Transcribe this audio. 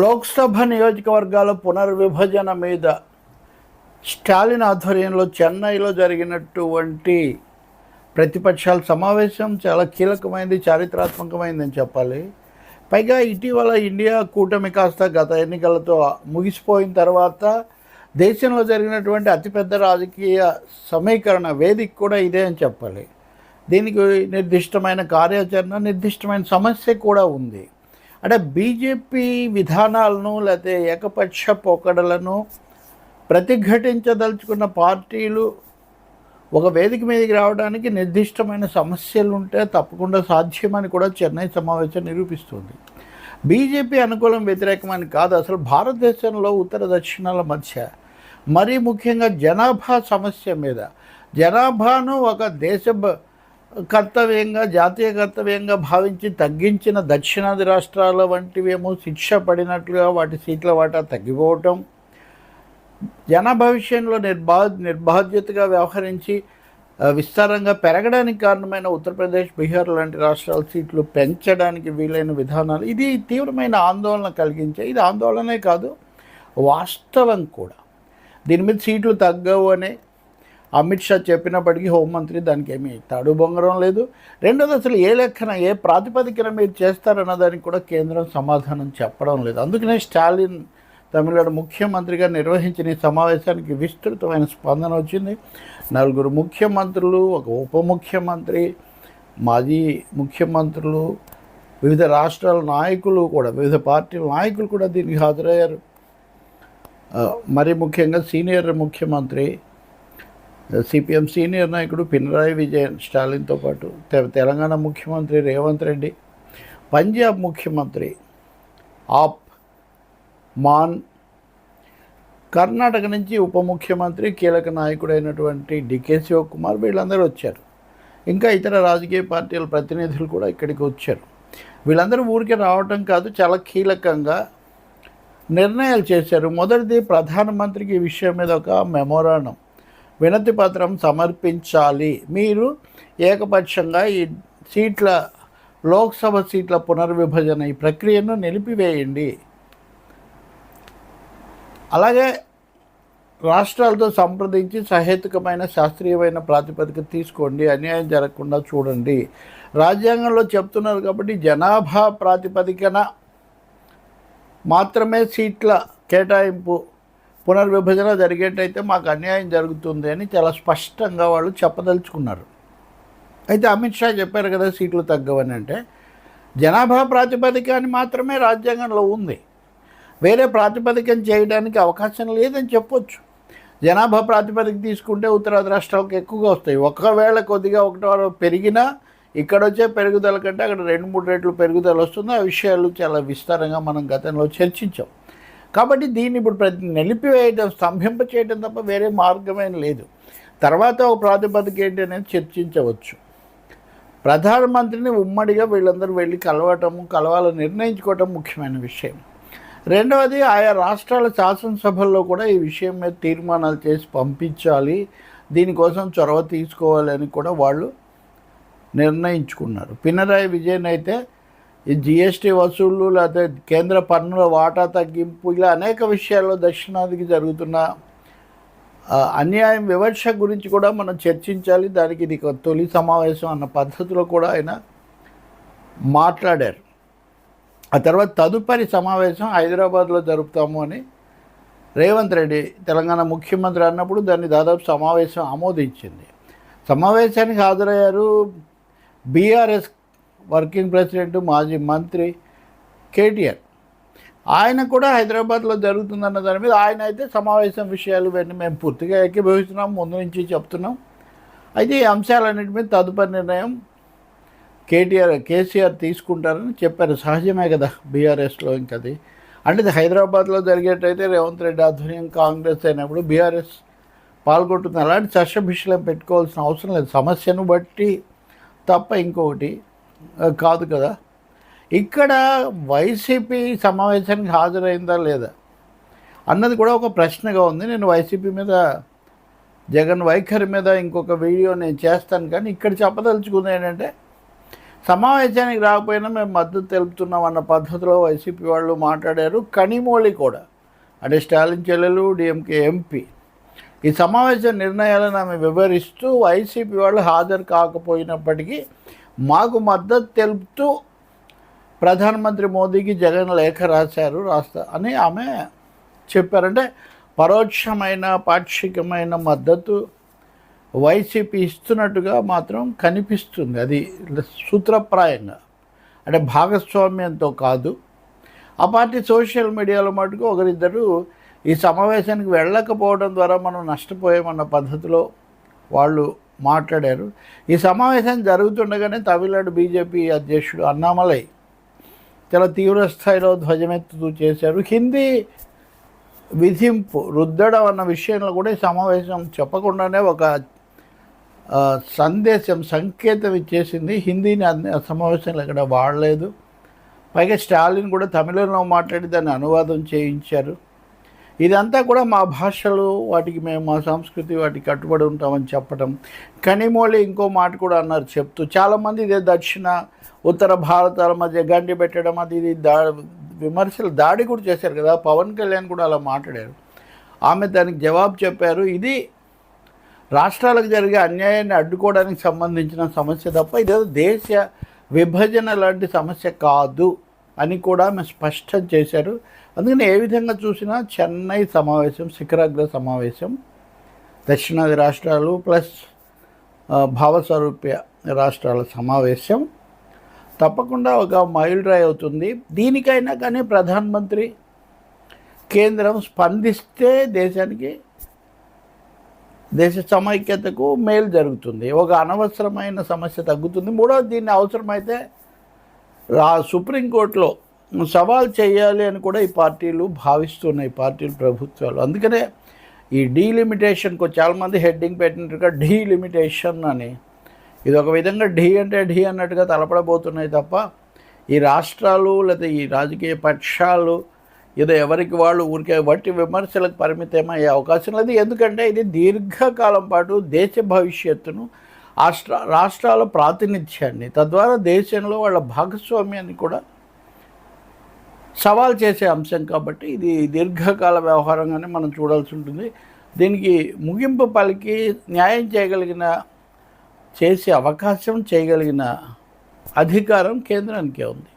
లోక్సభ నియోజకవర్గాల పునర్విభజన మీద స్టాలిన్ ఆధ్వర్యంలో చెన్నైలో జరిగినటువంటి ప్రతిపక్షాల సమావేశం చాలా కీలకమైనది చారిత్రాత్మకమైందని చెప్పాలి. పైగా ఇటీవల ఇండియా కూటమి కాస్త గత ఎన్నికలతో ముగిసిపోయిన తర్వాత దేశంలో జరిగినటువంటి అతిపెద్ద రాజకీయ సమీకరణ వేదిక కూడా ఇదే అని చెప్పాలి. దీనికి నిర్దిష్టమైన కార్యాచరణ నిర్దిష్టమైన సమస్య కూడా ఉంది. అంటే బీజేపీ విధానాలను లేకపోతే ఏకపక్ష పోకడలను ప్రతిఘటించదలుచుకున్న పార్టీలు ఒక వేదిక మీదకి రావడానికి నిర్దిష్టమైన సమస్యలు ఉంటే తప్పకుండా సాధ్యమని కూడా చెన్నై సమావేశం నిరూపిస్తుంది. బీజేపీ అనుకూలం వ్యతిరేకమని కాదు అసలు భారతదేశంలో ఉత్తర దక్షిణాల మధ్య మరీ ముఖ్యంగా జనాభా సమస్య మీద. జనాభాను ఒక దేశ కర్తవ్యంగా జాతీయ కర్తవ్యంగా భావించి తగ్గించిన దక్షిణాది రాష్ట్రాల వంటివేమో శిక్ష పడినట్లుగా వాటి సీట్ల వాటా తగ్గిపోవటం జన భవిష్యంలో నిర్బా నిర్బాధ్యతగా వ్యవహరించి విస్తారంగా పెరగడానికి కారణమైన ఉత్తరప్రదేశ్ బీహార్ లాంటి రాష్ట్రాల సీట్లు పెంచడానికి వీలైన విధానాలు ఇది తీవ్రమైన ఆందోళన కలిగించే ఇది ఆందోళనే కాదు వాస్తవం కూడా. దీని మీద సీట్లు తగ్గవు అనే అమిత్ షా చెప్పినప్పటికీ హోంమంత్రి దానికి ఏమీ తడు బొంగరం లేదు. రెండోది అసలు ఏ లెక్కన ఏ ప్రాతిపదికన మీరు చేస్తారన్న దానికి కూడా కేంద్రం సమాధానం చెప్పడం లేదు. అందుకనే స్టాలిన్ తమిళనాడు ముఖ్యమంత్రిగా నిర్వహించిన ఈ సమావేశానికి విస్తృతమైన స్పందన వచ్చింది. నలుగురు ముఖ్యమంత్రులు ఒక ఉప ముఖ్యమంత్రి మాజీ ముఖ్యమంత్రులు వివిధ రాష్ట్రాల నాయకులు కూడా వివిధ పార్టీల నాయకులు కూడా దీనికి హాజరయ్యారు. మరి ముఖ్యంగా సీనియర్ ముఖ్యమంత్రి సిపిఎం సీనియర్ నాయకుడు పినరాయి విజయన్ స్టాలిన్తో పాటు తె- తెలంగాణ ముఖ్యమంత్రి రేవంత్ రెడ్డి పంజాబ్ ముఖ్యమంత్రి ఆప్ మాన్ కర్ణాటక నుంచి ఉప ముఖ్యమంత్రి కీలక నాయకుడైనటువంటి డికే శివకుమార్ వీళ్ళందరూ వచ్చారు. ఇంకా ఇతర రాజకీయ పార్టీల ప్రతినిధులు కూడా ఇక్కడికి వచ్చారు. వీళ్ళందరూ ఊరికే రావటం కాదు చాలా కీలకంగా నిర్ణయాలు చేశారు. మొదటిది ప్రధానమంత్రికి ఈ విషయం మీద ఒక మెమోరాండం. వినతి పత్రం సమర్పించాలి. మీరు ఏకపక్షంగా ఈ సీట్ల లోక్సభ సీట్ల పునర్విభజన ఈ ప్రక్రియను నిలిపివేయండి. అలాగే రాష్ట్రాలతో సంప్రదించి సహేతుకమైన శాస్త్రీయమైన ప్రాతిపదిక తీసుకోండి. అన్యాయం జరగకుండా చూడండి. రాజ్యాంగంలో చెప్తున్నారు కాబట్టి జనాభా ప్రాతిపదికన మాత్రమే సీట్ల కేటాయింపు పునర్విభజన జరిగేటైతే మాకు అన్యాయం జరుగుతుంది అని చాలా స్పష్టంగా వాళ్ళు చెప్పదలుచుకున్నారు. అయితే అమిత్ షా చెప్పారు కదా సీట్లు తగ్గవని అంటే జనాభా ప్రాతిపదిక అని మాత్రమే రాజ్యాంగంలో ఉంది. వేరే ప్రాతిపదికం చేయడానికి అవకాశం లేదని చెప్పొచ్చు. జనాభా ప్రాతిపదిక తీసుకుంటే ఉత్తరాది రాష్ట్రాలకు ఎక్కువగా వస్తాయి. ఒకవేళ కొద్దిగా ఒకటో పెరిగినా ఇక్కడ వచ్చే పెరుగుదల కంటే అక్కడ రెండు మూడు రెట్లు పెరుగుదల వస్తుంది. ఆ విషయాలు చాలా విస్తారంగా మనం గతంలో చర్చించాం. కాబట్టి దీన్ని ఇప్పుడు ప్రతి నిలిపివేయడం స్తంభింప చేయడం తప్ప వేరే మార్గమేం లేదు. తర్వాత ఒక ప్రాతిపదిక ఏంటి అనేది చర్చించవచ్చు. ప్రధానమంత్రిని ఉమ్మడిగా వీళ్ళందరూ వెళ్ళి కలవటము కలవాలని నిర్ణయించుకోవటం ముఖ్యమైన విషయం. రెండవది ఆయా రాష్ట్రాల శాసనసభల్లో కూడా ఈ విషయం మీద తీర్మానాలు చేసి పంపించాలి. దీనికోసం చొరవ తీసుకోవాలి అని కూడా వాళ్ళు నిర్ణయించుకున్నారు. పినరాయి విజయన్ అయితే ఈ జిఎస్టీ వసూళ్ళు లేకపోతే కేంద్ర పన్నుల వాటా తగ్గింపు ఇలా అనేక విషయాల్లో దక్షిణాదికి జరుగుతున్న అన్యాయం వివక్ష గురించి కూడా మనం చర్చించాలి. దానికి ఇది తొలి సమావేశం అన్న పద్ధతిలో కూడా ఆయన మాట్లాడారు. ఆ తర్వాత తదుపరి సమావేశం హైదరాబాద్లో జరుపుతాము అని రేవంత్ రెడ్డి తెలంగాణ ముఖ్యమంత్రి అన్నప్పుడు దాన్ని దాదాపు సమావేశం ఆమోదించింది. సమావేశానికి హాజరయ్యారు బీఆర్ఎస్ వర్కింగ్ ప్రెసిడెంట్ మాజీ మంత్రి కేటీఆర్. ఆయన కూడా హైదరాబాద్లో జరుగుతుందన్న దాని మీద ఆయన అయితే సమావేశం విషయాలు ఇవన్నీ మేము పూర్తిగా ఏకీభవిస్తున్నాం ముందు నుంచి చెప్తున్నాం. అయితే ఈ అంశాలన్నింటి మీద తదుపరి నిర్ణయం కేటీఆర్ కేసీఆర్ తీసుకుంటారని చెప్పారు. సహజమే కదా బీఆర్ఎస్లో ఇంకది అంటే ఇది హైదరాబాద్లో జరిగేటైతే రేవంత్ రెడ్డి ఆధ్వర్యం కాంగ్రెస్ అయినప్పుడు బీఆర్ఎస్ పాల్గొంటుంది. అలాంటి చర్చభిషలం పెట్టుకోవాల్సిన అవసరం లేదు. సమస్యను బట్టి తప్ప ఇంకొకటి కాదు కదా. ఇక్కడ వైసీపీ సమావేశానికి హాజరైందా లేదా? అన్నది కూడా ఒక ప్రశ్నగా ఉంది. నేను వైసీపీ మీద జగన్ వైఖరి మీద ఇంకొక వీడియో నేను చేస్తాను. కానీ ఇక్కడ చెప్పదలుచుకుంది ఏంటంటే సమావేశానికి రాకపోయినా మేము మద్దతు తెలుపుతున్నాం అన్న పద్ధతిలో వైసీపీ వాళ్ళు మాట్లాడారు. కనిమోళి కూడా అంటే స్టాలిన్ చెల్లెలు డిఎంకే ఎంపీ ఈ సమావేశ నిర్ణయాలను ఆమె వివరిస్తూ వైసీపీ వాళ్ళు హాజరు కాకపోయినప్పటికీ మాకు మద్దతు తెలుపుతూ ప్రధానమంత్రి మోదీకి జగన్ లేఖ రాశారు రాస్తా అని ఆమె చెప్పారంటే పరోక్షమైన పాక్షికమైన మద్దతు వైసీపీ ఇస్తున్నట్టుగా మాత్రం కనిపిస్తుంది. అది సూత్రప్రాయంగా. అంటే భాగస్వామ్యంతో కాదు. ఆ పార్టీ సోషల్ మీడియాలో మటుకు ఒకరిద్దరు ఈ సమావేశానికి వెళ్ళకపోవడం ద్వారా మనం నష్టపోయామన్న పద్ధతిలో వాళ్ళు మాట్లాడారు. ఈ సమావేశం జరుగుతుండగానే తమిళనాడు బీజేపీ అధ్యక్షుడు అన్నామలై చాలా తీవ్రస్థాయిలో ధ్వజమెత్తుతూ చేశారు. హిందీ విధింపు రుద్దడం అన్న విషయంలో కూడా ఈ సమావేశం చెప్పకుండానే ఒక సందేశం సంకేతం ఇచ్చేసింది. హిందీని సమావేశంలో ఇక్కడ వాడలేదు. పైగా స్టాలిన్ కూడా తమిళంలో మాట్లాడి దాన్ని అనువాదం చేయించారు. ఇదంతా కూడా మా భాషలు వాటికి మేము మా సంస్కృతి వాటికి కట్టుబడి ఉంటామని చెప్పడం కనిమోళి ఇంకో మాట కూడా అన్నారు చెప్తూ చాలామంది ఇదే దక్షిణ ఉత్తర భారతాల మధ్య గండి పెట్టడం అది ఇది దా విమర్శలు దాడి కూడా చేశారు కదా పవన్ కళ్యాణ్ కూడా అలా మాట్లాడారు. ఆమె దానికి జవాబు చెప్పారు ఇది రాష్ట్రాలకు జరిగే అన్యాయాన్ని అడ్డుకోవడానికి సంబంధించిన సమస్య తప్ప ఇదేదో దేశ విభజన లాంటి సమస్య కాదు. అని కూడా ఆమె స్పష్టం చేశారు. అందుకని ఏ విధంగా చూసినా చెన్నై సమావేశం శిఖరాగ్ర సమావేశం దక్షిణాది రాష్ట్రాలు ప్లస్ భావస్వరూప్య రాష్ట్రాల సమావేశం తప్పకుండా ఒక మైల్ డ్రై అవుతుంది. దీనికైనా కానీ ప్రధానమంత్రి కేంద్రం స్పందిస్తే దేశానికి దేశ సమైక్యతకు మేలు జరుగుతుంది. ఒక అనవసరమైన సమస్య తగ్గుతుంది. మూడవది దీన్ని అవసరమైతే రా సుప్రీంకోర్టులో సవాల్ చేయాలి అని కూడా ఈ పార్టీలు భావిస్తున్నాయి పార్టీలు ప్రభుత్వాలు. అందుకనే ఈ డీలిమిటేషన్కు చాలామంది హెడ్డింగ్ పెట్టినట్టుగా డీలిమిటేషన్ అని. ఇది ఒక విధంగా ఢీ అంటే ఢీ అన్నట్టుగా తలపడబోతున్నాయి తప్ప ఈ రాష్ట్రాలు లేదా ఈ రాజకీయ పక్షాలు ఏదో ఎవరికి వాళ్ళు ఊరికే వట్టి విమర్శలకు పరిమితమయ్యే అవకాశం లేదు. ఎందుకంటే ఇది దీర్ఘకాలం పాటు దేశ భవిష్యత్తును రాష్ట్ర రాష్ట్రాల ప్రాతినిధ్యాన్ని తద్వారా దేశంలో వాళ్ళ భాగస్వామ్యాన్ని కూడా సవాల్ చేసే అంశం కాబట్టి ఇది దీర్ఘకాల వ్యవహారంగానే మనం చూడాల్సి ఉంటుంది. దీనికి ముగింపు పలికి న్యాయం చేయగలిగిన చేసే అవకాశం చేయగలిగిన అధికారం కేంద్రానికే ఉంది.